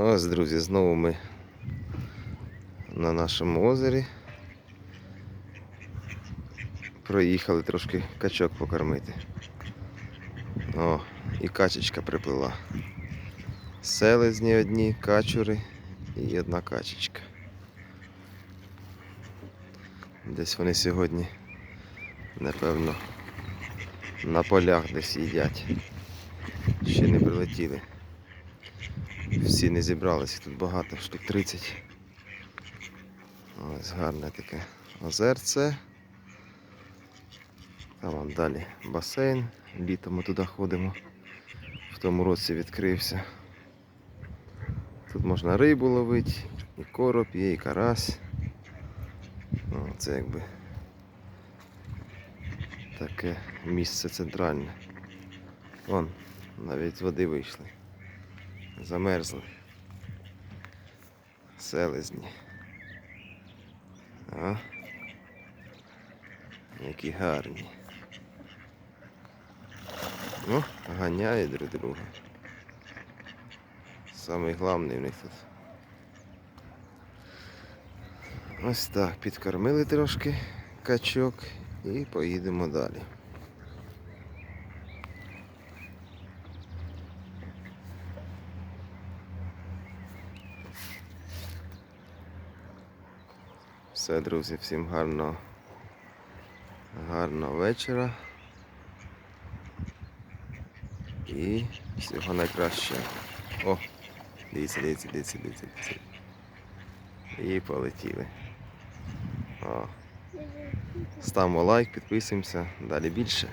Ось, друзі, знову ми на нашому озері. Проїхали трошки качок покормити. О, і качечка приплила. Селезні одні, качури і одна качечка. Десь вони сьогодні, напевно, на полях десь їдять. Ще не прилетіли. Всі не зібралися, тут багато, штук 30. Ось гарне таке озерце. Там вон далі басейн. Літом ми туди ходимо. В тому році відкрився. Тут можна рибу ловити, і короб є, і карась. Ну, це якби таке місце центральне. Вон, навіть з води вийшли. Замерзли. Селезні. А? Які гарні. Ну, ганяють друг друга. Самий главний в них тут. Ось так, підкормили трошки качок і поїдемо далі. Все, друзі, всім гарного, гарного вечора. І всього найкращого. О, дивіться, дивіться, дивіться, дивіться, дивіться. І полетіли. О. Ставимо лайк, підписуємося, далі більше.